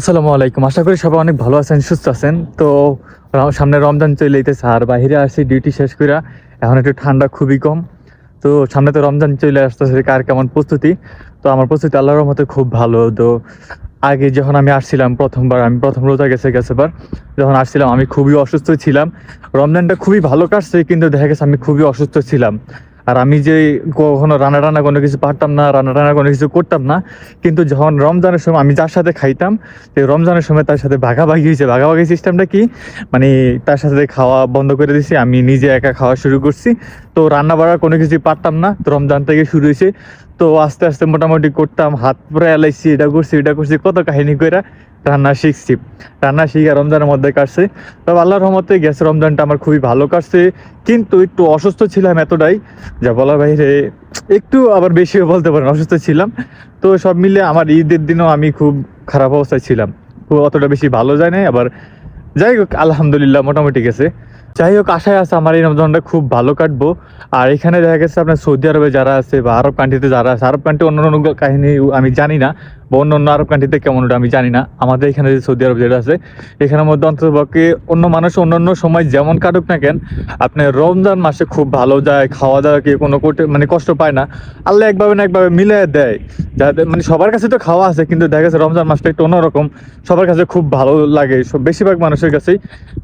আসসালামু আলাইকুম। আশা করি সবাই অনেক ভালো আছেন, সুস্থ আছেন। তো সামনে রমজান চলে যেতেছে আর বাইরে আসছি ডিউটি শেষ করে এখন একটু ঠান্ডা খুবই কম। তো সামনে তো রমজান চলে আসতেছে কার কেমন প্রস্তুতি। তো আমার প্রস্তুতি আল্লাহর রহমতে খুব ভালো। তো আগে যখন আমি আসছিলাম প্রথমবার, আমি প্রথম রোজা গেছে গেছে বার যখন আসছিলাম আমি খুবই অসুস্থ ছিলাম। রমজানটা খুবই ভালো কাটছে, কিন্তু দেখা গেছে আমি খুবই অসুস্থ ছিলাম। আর আমি যে কখনো রান্না টান্না কোনো কিছু পারতাম না রান্না টান্না কোনো কিছু করতাম না, কিন্তু যখন রমজানের সময় আমি যার সাথে খাইতাম তো রমজানের সময় তার সাথে ভাগাভাগি হয়েছে। ভাগাভাগি সিস্টেমটা কি? মানে তার সাথে খাওয়া বন্ধ করে দিয়েছি আমি নিজে একা খাওয়া শুরু করছি। তো রান্না বাড়ার কোনো কিছু পারতাম না, তো রমজান থেকে শুরু হয়েছে। তো আস্তে আস্তে মোটামুটি করতাম, হাত পরে এলাইছি, এটা করছি এটা করছি, কত কাহিনী করে রান্না শিখছি। রান্না শিখে রমজানের মধ্যে কাটছে। তবে আল্লাহর রহমতে গ্যাসের রমজানটা আমার খুবই ভালো কাটছে। কিন্তু একটু অসুস্থ ছিলাম এতটাই যা বলার বাইরে একটু আবার বেশিও বলতে পারেন, অসুস্থ ছিলাম। তো সব মিলে আমার ঈদের দিনও আমি খুব খারাপ অবস্থায় ছিলাম। খুব অতটা বেশি ভালো যায় নাই, আবার যাই হোক, আলহামদুলিল্লাহ মোটামুটি গেছে। যাই হোক, আশায় আছে আমার এই রমজানটা খুব ভালো কাটবো। আর এখানে দেখা গেছে আপনার সৌদি আরবে যারা আছে বা আরব কান্ট্রিতে যারা আছে, আরব কান্ট্রি অন্য অন্য কাহিনী আমি জানি না। বা অন্য অন্য আরব কান্ট্রিতে কেমন ওটা আমি জানি না। আমাদের এখানে যে সৌদি আরব যেটা আছে এখানের মধ্যে অন্ততপক্ষে অন্য মানুষ অন্য অন্য সময় যেমন কাটুক না কেন আপনি রমজান মাসে খুব ভালো যায় খাওয়া দাওয়া কি কোনো মানে কষ্ট পায় না। আল্লাহ একভাবে না একভাবে মিলে দেয়। যাতে মানে সবার কাছে তো খাওয়া আছে কিন্তু দেখা গেছে রমজান মাসটা একটু অন্যরকম। সবার কাছে খুব ভালো লাগে সব বেশিরভাগ মানুষের কাছেই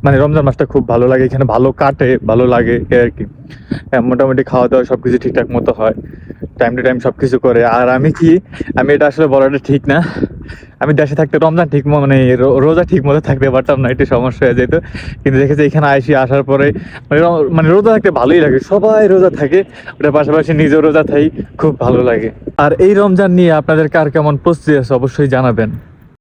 মানে রমজান মাসটা খুব ভালো লাগে এখানে ভালো কাটে ভালো লাগে আর কি। হ্যাঁ, মোটামুটি খাওয়া দাওয়া সব কিছু ঠিকঠাক মতো হয়। টাইম টু টাইম সব কিছু করে। আর আমি কি, আমি এটা আসলে বলাটা ঠিক না। আমি দেশে থাকতে রমজান ঠিক মানে রোজা ঠিক মতো থাকতে পারতাম না, একটু সমস্যা হয়ে যেত। কিন্তু দেখেছি এখানে আইসি আসার পরে মানে মানে রোজা থাকতে ভালোই লাগে। সবাই রোজা থাকে, ওটার পাশাপাশি নিজেও রোজা থাই, খুব ভালো লাগে। আর এই রমজান নিয়ে আপনাদের কার কেমন প্রস্তুতি আছে অবশ্যই জানাবেন।